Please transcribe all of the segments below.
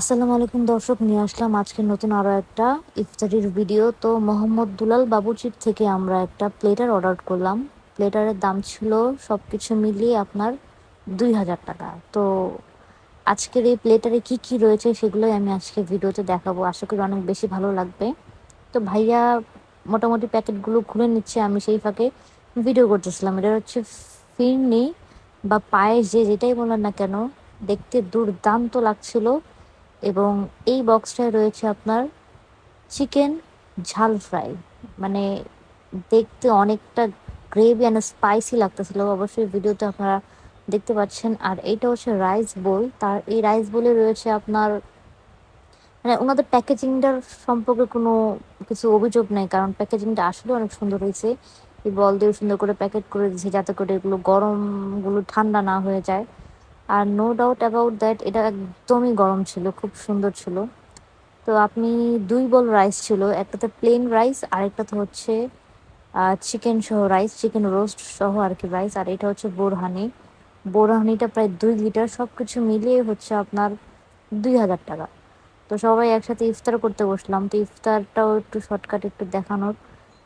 আসসালামু আলাইকুম দর্শক, নিয়ে আসলাম আজকে নতুন আরও একটা ইফতারির ভিডিও। তো মোহাম্মদ দুলাল বাবুচির থেকে আমরা একটা প্লেটার অর্ডার করলাম। প্লেটারের দাম ছিল সব কিছু মিলিয়ে আপনার দুই হাজার টাকা। তো আজকের এই প্লেটারে কি কি রয়েছে সেগুলোই আমি আজকে ভিডিওতে দেখাবো। আশা করি অনেক বেশি ভালো লাগবে। তো ভাইয়া মোটামুটি প্যাকেটগুলো খুলে নিচ্ছে, আমি সেই ফাঁকে ভিডিও করতেছিলাম। এটা হচ্ছে ফিরনি বা পায়েস যে যেটাই বলেন না কেন, দেখতে দুর্দান্ত লাগছিল। এবং এই বক্সটায় রয়েছে আপনার চিকেন ঝাল ফ্রাই মানে দেখতে অনেকটা গ্রেভি অ্যান্ড স্পাইসি লাগতেছিল, অবশ্যই ভিডিওতে আপনারা দেখতে পাচ্ছেন। আর এইটা হচ্ছে রাইস বোল তার এই রাইস বোলে রয়েছে আপনার মানে ওনাদের প্যাকেজিংটার সম্পর্কে কোনো কিছু অভিযোগ নেই, কারণ প্যাকেজিংটা আসলে অনেক সুন্দর হয়েছে। এই বল দিয়ে সুন্দর করে প্যাকেট করে দিয়েছে, যাতে করে এগুলো গরমগুলো ঠান্ডা না হয়ে যায়। আর নো ডাউট অ্যাবাউট দ্যাট এটা একদমই গরম ছিল, খুব সুন্দর ছিল। তো আপনি দুই বল রাইস ছিল, একটাতে প্লেন রাইস আরেকটাতে হচ্ছে চিকেন সহ রাইস চিকেন রোস্ট সহ আর কি রাইস আর এটা হচ্ছে বোরহানি বোরহানিটা প্রায় দুই লিটার সব কিছু মিলিয়ে হচ্ছে আপনার দুই হাজার টাকা। তো সবাই একসাথে ইফতার করতে বসলাম, তো ইফতারটাও একটু শর্টকাট একটু দেখানোর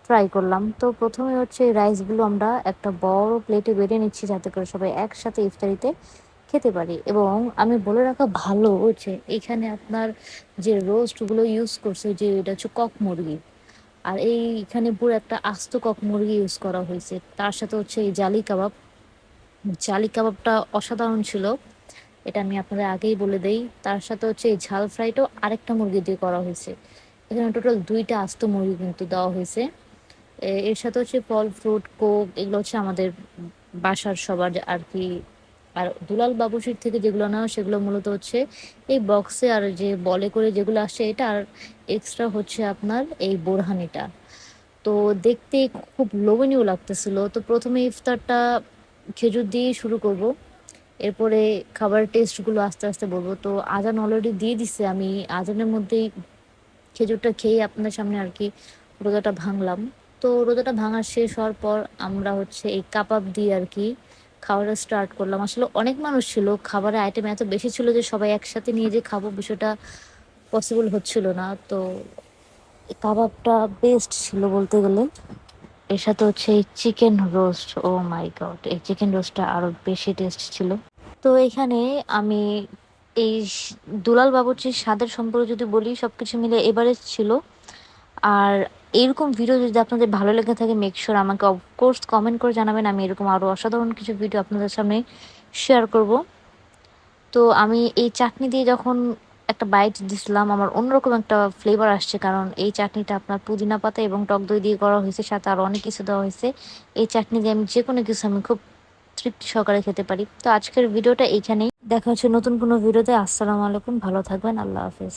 ট্রাই করলাম। তো প্রথমে হচ্ছে এই রাইসগুলো আমরা একটা বড় প্লেটে বেড়ে নিচ্ছি, যাতে করে সবাই একসাথে ইফতারিতে খেতে পারি। এবং আমি বলে রাখা ভালো যে এখানে আপনার যে রোস্টগুলো ইউজ করছে যে এটা হচ্ছে কক মুরগি। আর এইখানে পুরো একটা আস্ত কক মুরগি ইউজ করা হয়েছে। তার সাথে হচ্ছে এই জালি কাবাব। জালি কাবাবটা অসাধারণ ছিল। এটা আমি আপনাদের আগেই বলে দেই। তার সাথে হচ্ছে এই ঝাল ফ্রাইটাও আরেকটা মুরগি দিয়ে করা হয়েছে। এখানে টোটাল দুইটা আস্ত মুরগি কিন্তু দেওয়া হয়েছে। এর সাথে হচ্ছে ফল ফ্রুট কোক এগুলো হচ্ছে আমাদের বাসার সবার আর কি আর দুলাল বাবুসির থেকে যেগুলো নেওয়া সেগুলো মূলত হচ্ছে এই বক্সে আর যে বলে করে যেগুলো আসে, এটা আর এক্সট্রা হচ্ছে আপনার এই বোরহানিটা। তো দেখতে খুব লোভনীয় লাগতেছিল। তো প্রথমে ইফতারটা খেজুর দিয়ে শুরু করব। এরপরে খাবারের টেস্টগুলো আস্তে আস্তে বলব। তো আজান অলরেডি দিয়ে দিছে। আমি আজানের মধ্যেই খেজুরটা খেয়ে আপনার সামনে আর কি রোজাটা ভাঙলাম। তো রোজাটা ভাঙার শেষ হওয়ার পর আমরা হচ্ছে এই কাবাব দিয়ে আর কি খাওয়াটা স্টার্ট করলাম। আসলে অনেক মানুষ ছিল, খাবারের আইটেম এত বেশি ছিল যে সবাই একসাথে নিয়ে যে খাব বিষয়টা পসিবল হচ্ছিল না। তো কাবাবটা বেস্ট ছিল বলতে গেলে। এর সাথে হচ্ছে এই chicken roast oh my god এই চিকেন রোস্টটা আরও বেশি টেস্ট ছিল। তো এখানে আমি এই দুলাল বাবুর্চির স্বাদের সম্পর্কে যদি বলি সব কিছু মিলে এভারেজ ছিল। আর এরকম ভিডিও যদি আপনাদের ভালো লেগে থাকে মেকশোর আমাকে অফকোর্স কমেন্ট করে জানাবেন। আমি এরকম আরও অসাধারণ কিছু ভিডিও আপনাদের সামনে শেয়ার করব। তো আমি এই চাটনি দিয়ে যখন একটা বাইট দিছিলাম, আমার অন্যরকম একটা ফ্লেভার আসছে, কারণ এই চাটনিটা আপনার পুদিনা পাতা এবং টক দই দিয়ে করা হয়েছে, সাথে আরও অনেক কিছু দেওয়া হয়েছে। এই চাটনি দিয়ে আমি যে কোনো কিছু আমি খুব তৃপ্তি সহকারে খেতে পারি। তো আজকের ভিডিওটা এইখানেই। দেখা হচ্ছে নতুন কোনো ভিডিওতে আসসালামু আলাইকুম। ভালো থাকবেন। আল্লাহ হাফিজ।